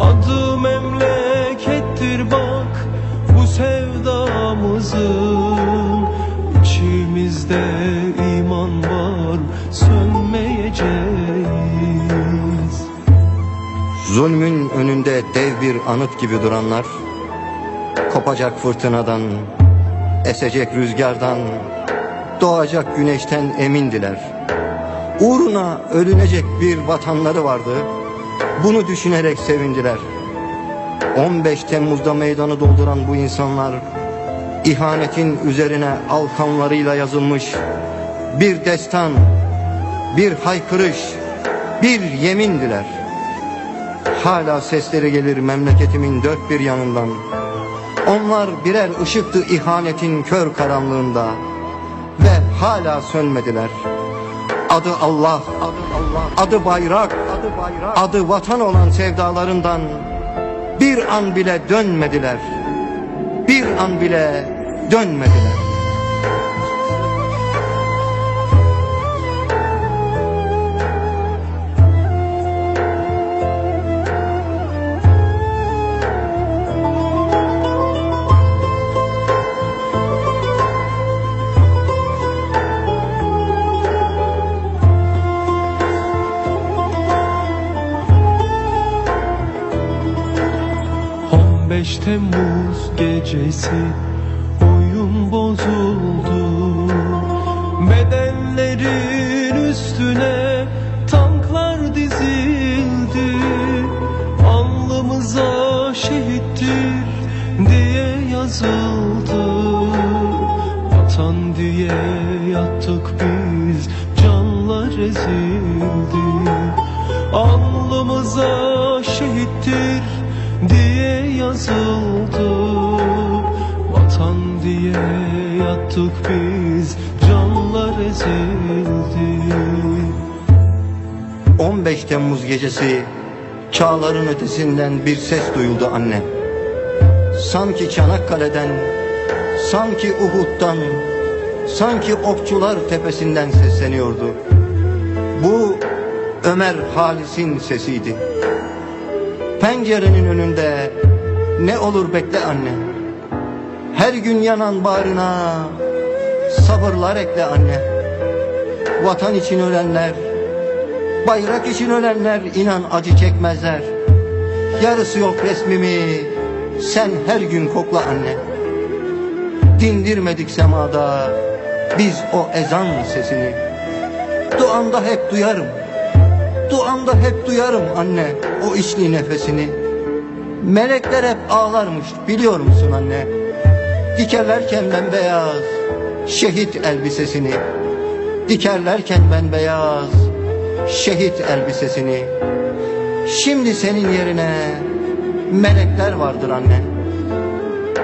Adı memlekettir bak bu sevdamızın İçimizde iman var sönmeyeceğiz. Zulmün önünde dev bir anıt gibi duranlar Kopacak fırtınadan, esecek rüzgardan Doğacak güneşten emindiler Uğruna ölünecek bir vatanları vardı Bunu düşünerek sevindiler 15 Temmuz'da meydanı dolduran bu insanlar ihanetin üzerine alkanlarıyla yazılmış bir destan, bir haykırış, bir yemindiler. Hala sesleri gelir memleketimin dört bir yanından. Onlar birer ışıktı ihanetin kör karanlığında ve hala sönmediler. Adı Allah, adı bayrak, adı vatan olan sevdalarından bir an bile dönmediler. Bir an bile dönmediler. On beş Temmuz gecesi oyun bozuldu. Bedenlerin üstüne tanklar dizildi. Alnımıza şehittir diye yazıldı. Vatan diye yattık biz canlar ezildi. Alnımıza şehittir diye yazıldı Vatan diye yattık biz canlar ezildi 15 Temmuz gecesi çağların ötesinden bir ses duyuldu anne. Sanki Çanakkale'den, sanki Uhud'dan, sanki Okçular Tepesi'nden sesleniyordu. Bu Ömer Halis'in sesiydi. Pencerenin önünde ne olur bekle anne. Her gün yanan bağrına sabırlar ekle anne. Vatan için ölenler, bayrak için ölenler inan acı çekmezler. Yarısı yok resmimi sen her gün kokla anne. Dindirmedik semada biz o ezan sesini. Duamda hep duyarım. Duamda hep duyarım anne o içli nefesini. Melekler hep ağlarmış biliyor musun anne? Dikerlerken ben beyaz şehit elbisesini. Dikerlerken ben beyaz şehit elbisesini. Şimdi senin yerine melekler vardır anne.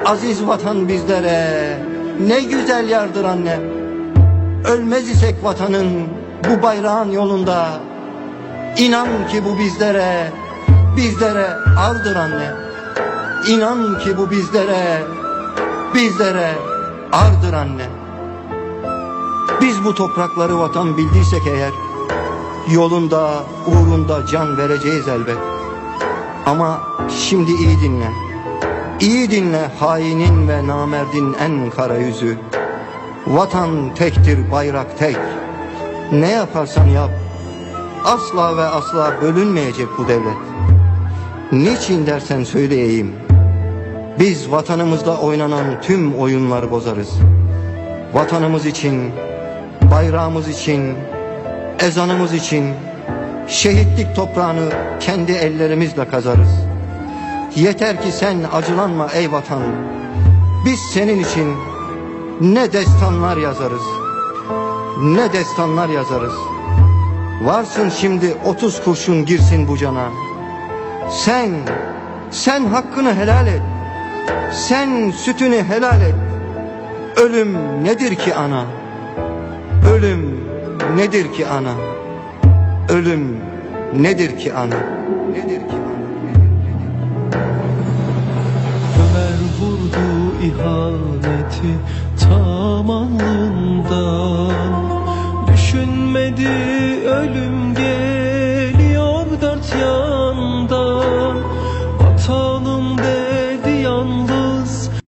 Aziz vatan bizlere ne güzel yardır anne. Ölmez isek vatanın bu bayrağın yolunda. İnan ki bu bizlere, bizlere ardır anne. İnan ki bu bizlere, bizlere ardır anne. Biz bu toprakları vatan bildiysek eğer, yolunda, uğrunda can vereceğiz elbet. Ama şimdi iyi dinle. İyi dinle hainin ve namerdin en kara yüzü. Vatan tektir, bayrak tek. Ne yaparsan yap, asla ve asla bölünmeyecek bu devlet. Niçin dersen söyleyeyim. Biz vatanımızda oynanan tüm oyunları bozarız. Vatanımız için, bayrağımız için, ezanımız için şehitlik toprağını kendi ellerimizle kazarız. Yeter ki sen acılanma ey vatan. Biz senin için ne destanlar yazarız. Ne destanlar yazarız. Varsın şimdi otuz kurşun girsin bu cana. Sen, sen hakkını helal et. Sen sütünü helal et. Ölüm nedir ki ana? Ölüm nedir ki ana? Ölüm nedir ki ana? Nedir ki ana? Ömer vurdu ihaneti tam alnından Düşünmedi ölüm